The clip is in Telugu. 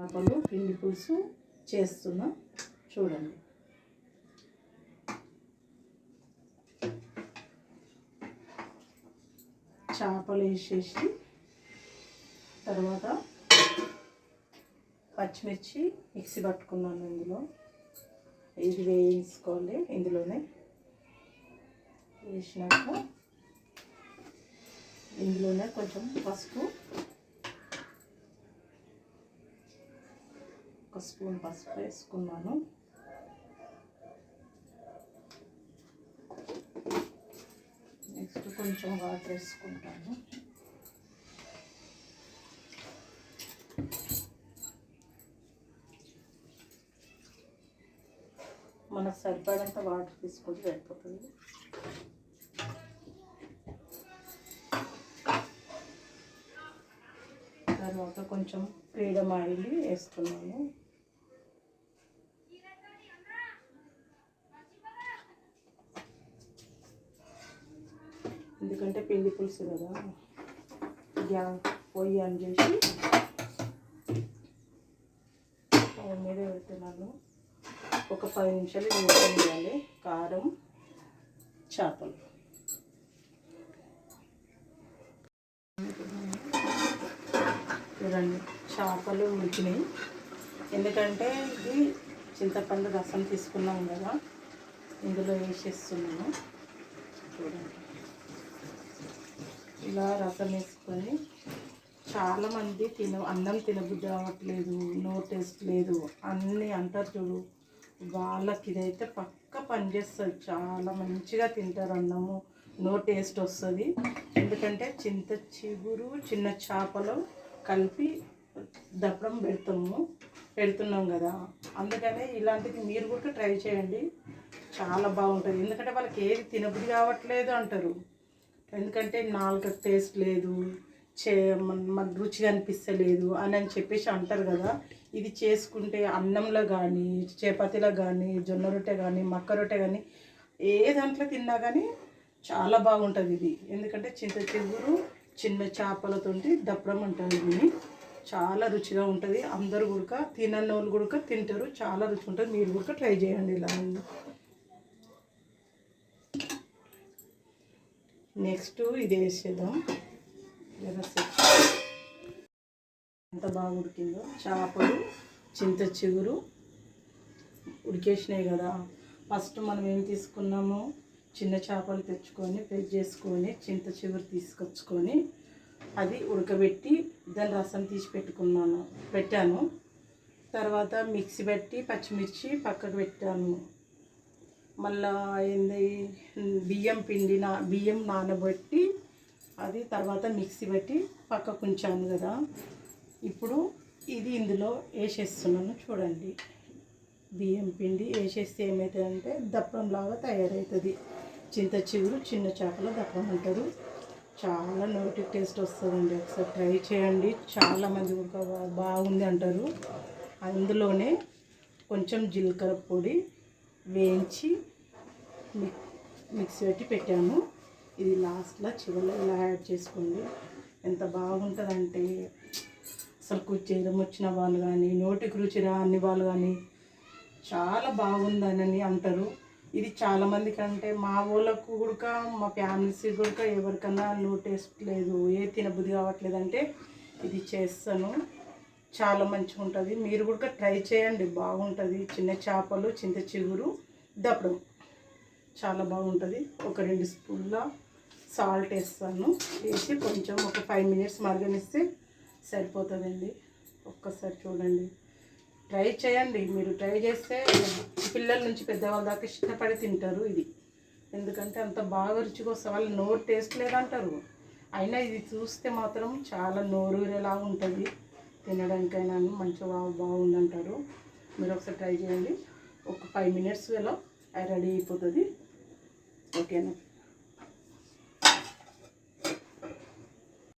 చేపలు పిండి పులుసు చేస్తున్నాం. చూడండి. చేపలు వేసేసి తర్వాత పచ్చిమిర్చి మిక్సీ పట్టుకున్నాను ఇందులో. ఇది వేయించుకోండి ఇందులోనే. వేసినాక ఇందులోనే కొంచెం పసుపు ఒక స్పూన్ పసుపు వేసుకున్నాను. నెక్స్ట్ కొంచెం వాటర్ వేసుకుంటాను. మనకు సరిపడంత వాటర్ తీసుకుంటే సరిపోతుంది తర్వాత కొంచెం ఫ్రీడమ్ ఆయిల్ వేస్తున్నాను ఎందుకంటే పిండి పులుసు కదా. గ్యా పొయ్యి అని చేసి స్టవ్ మీద పెడుతున్నాను. ఒక పది నిమిషాలు వేయాలి కారం చేపలు. చూడండి చేపలు ఉడికినాయి. ఎందుకంటే ఇది చింతపండు రసం తీసుకున్నాం కదా. ఇందులో వేసేస్తున్నాను. చూడండి. ఇలా రసం వేసుకొని చాలామంది తిన అన్నం తినబుద్ధి అవ్వట్లేదు నో టేస్ట్ లేదు అన్నీ అంటారు చూడు. వాళ్ళకి ఇదైతే పక్క పనిచేస్తుంది చాలా మంచిగా తింటారు అన్నము నో టేస్ట్ వస్తుంది. ఎందుకంటే చింత చిగురు చిన్న చేపలు కలిపి దప్పడం పెడతాము పెడుతున్నాం కదా. అందుకనే ఇలాంటిది మీరు కూడా ట్రై చేయండి. చాలా బాగుంటుంది. ఎందుకంటే వాళ్ళకి ఏది తినబుద్ధి కావట్లేదు అంటారు. ఎందుకంటే నాలుగు టేస్ట్ లేదు చే మన రుచిగా అనిపిస్తలేదు అని అని చెప్పేసి అంటారు కదా. ఇది చేసుకుంటే అన్నంలో కానీ చపాతీలో కానీ జొన్న రొట్టె కానీ మక్క రొట్టె కానీ ఏ దాంట్లో తిన్నా కానీ చాలా బాగుంటుంది ఇది. ఎందుకంటే చింత చిగురు చిన్న చేపలతోటి దప్పడం అంటారు దీన్ని. చాలా రుచిగా ఉంటుంది. అందరు కూడా తినని వాళ్ళు కూడా తింటారు. చాలా రుచి ఉంటుంది. మీరు కూడా ట్రై చేయండి ఇలా. నెక్స్ట్ ఇది వేసేద్దాం. ఎంత బాగా ఉడికిందో. చేపలు చింత చిగురు ఉడికేసినాయి కదా. ఫస్ట్ మనం ఏం తీసుకున్నాము చిన్న చేపలు తెచ్చుకొని పెద్ద చేసుకొని చింత చిగురు తీసుకొచ్చుకొని అది ఉడకబెట్టి దాని రసం తీసి పెట్టుకున్నాను పెట్టాను. తర్వాత మిక్సీ పెట్టి పచ్చిమిర్చి పక్కకు పెట్టాను. మళ్ళా ఏంది బియ్యం పిండి నా బియ్యం నానబెట్టి అది తర్వాత మిక్సీ పెట్టి పక్కకు ఉంచాను కదా. ఇప్పుడు ఇది ఇందులో వేసేస్తున్నాను చూడండి. బియ్యం పిండి వేసేస్తే ఏమవుతుందంటే దప్పంలాగా తయారవుతుంది. చింత చిగురు చిన్న చేపల దప్పం అంటారు. చాలా నోటి టేస్ట్ వస్తుందండి. ఒకసారి ట్రై చేయండి. చాలామంది కూడా బాగుంది అంటారు. అందులోనే కొంచెం జీలకర్ర పొడి వేయించి మిక్సీ పెట్టి పెట్టాము. ఇది లాస్ట్లో చివరిలో ఇలా యాడ్ చేసుకోండి. ఎంత బాగుంటుందంటే అసలు కుచేదం వచ్చిన వాళ్ళు కానీ నోటికి రుచి రాని వాళ్ళు కానీ చాలా బాగుందని అంటారు. ఇది చాలామంది కంటే మా ఊళ్ళకు కూడా మా ఫ్యామిలీస్ కూడా ఎవరికన్నా నోటేస్ట్ లేదు ఏ తినబుద్ధి కావట్లేదు అంటే ఇది చేస్తాను. చాలా మంచిగా ఉంటుంది మీరు కూడా ట్రై చేయండి. బాగుంటుంది. చిన్న చేపలు చింత చిగురు దప్పడం. చాలా బాగుంటుంది. ఒక రెండు స్పూన్ల సాల్ట్ వేస్తాను. వేసి కొంచెం ఒక ఫైవ్ మినిట్స్ మరగనిస్తే సరిపోతుందండి. ఒక్కసారి చూడండి. ట్రై చేయండి. మీరు ట్రై చేస్తే పిల్లల నుంచి పెద్దవాళ్ళ దాకా ఇష్టపడి తింటారు ఇది. ఎందుకంటే అంత బాగా రుచిగా వస్తే వాళ్ళు నోరు టేస్ట్ లేదంటారు. అయినా ఇది చూస్తే మాత్రం చాలా నోరూరేలా ఉంటుంది తినడానికైనా మంచిగా బాగుందంటారు. మీరు ఒకసారి ట్రై చేయండి. ఒక ఫైవ్ మినిట్స్ ఎలా రెడీ అయిపోతుంది. ఓకేనా?